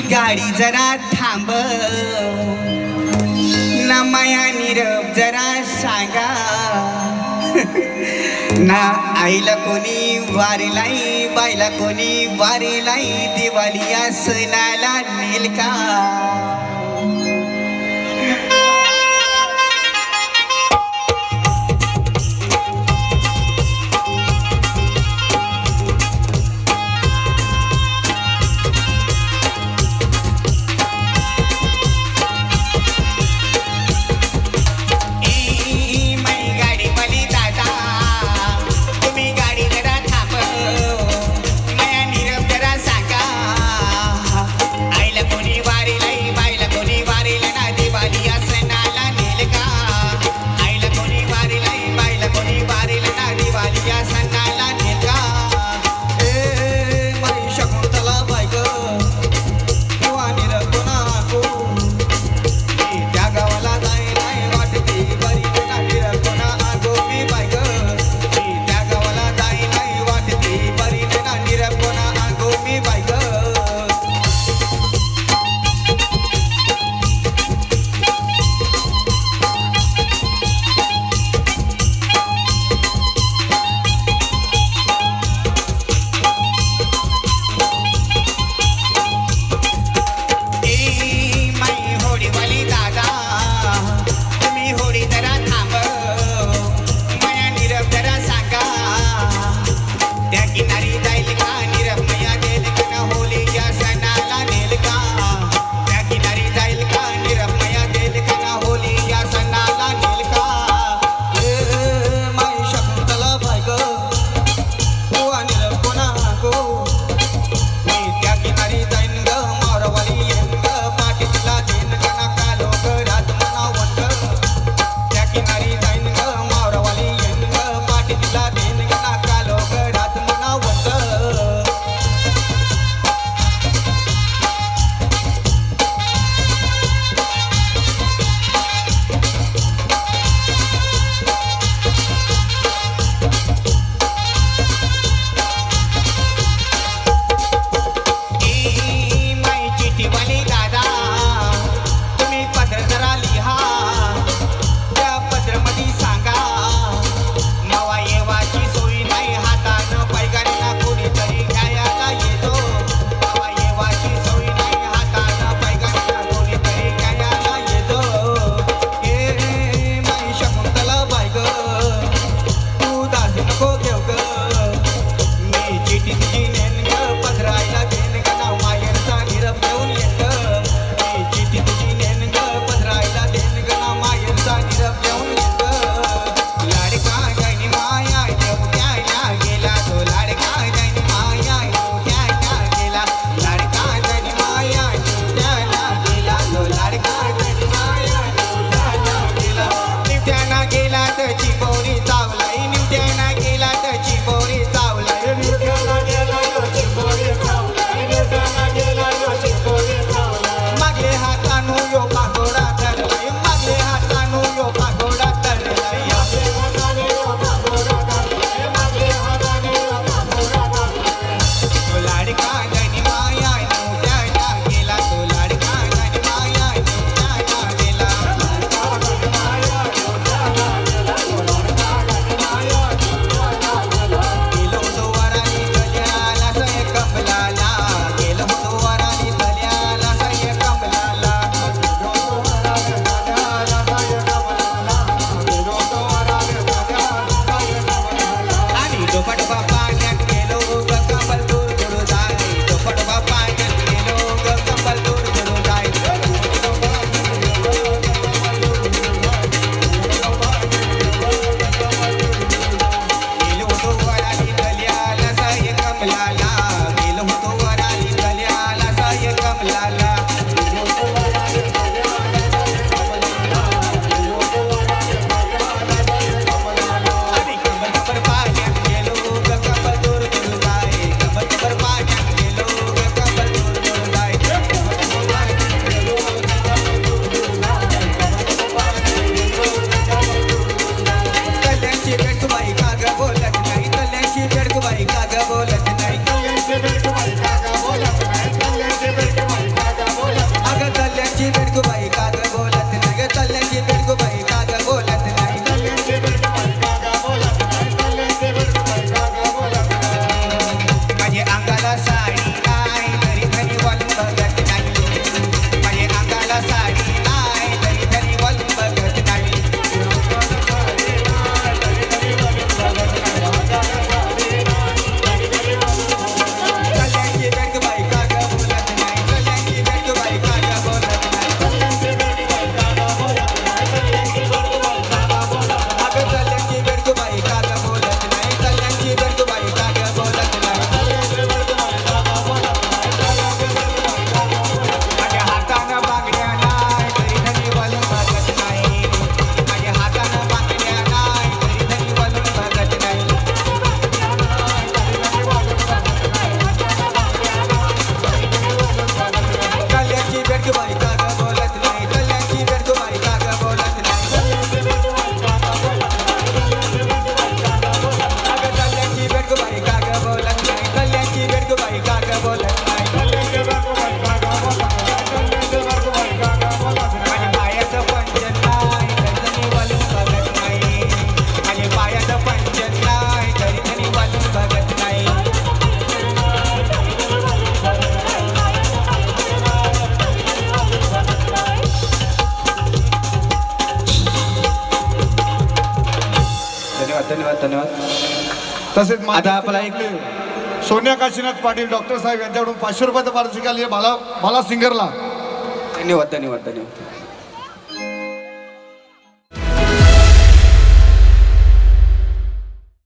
गाडी जरा थांब. ना माया नीरव जरा सांगा. ना आईला कोणी वारीलाई बायला कोणी वारीलाई दिवाळी या सणाला नेल का? तसेच आता आपला एक- सोनिया काशीनाथ पाटील डॉक्टर साहेब यांच्याकडून पाचशे रुपयाचं पारितोषिक आली आहे. बाला बाला सिंगरला. धन्यवाद धन्यवाद धन्यवाद.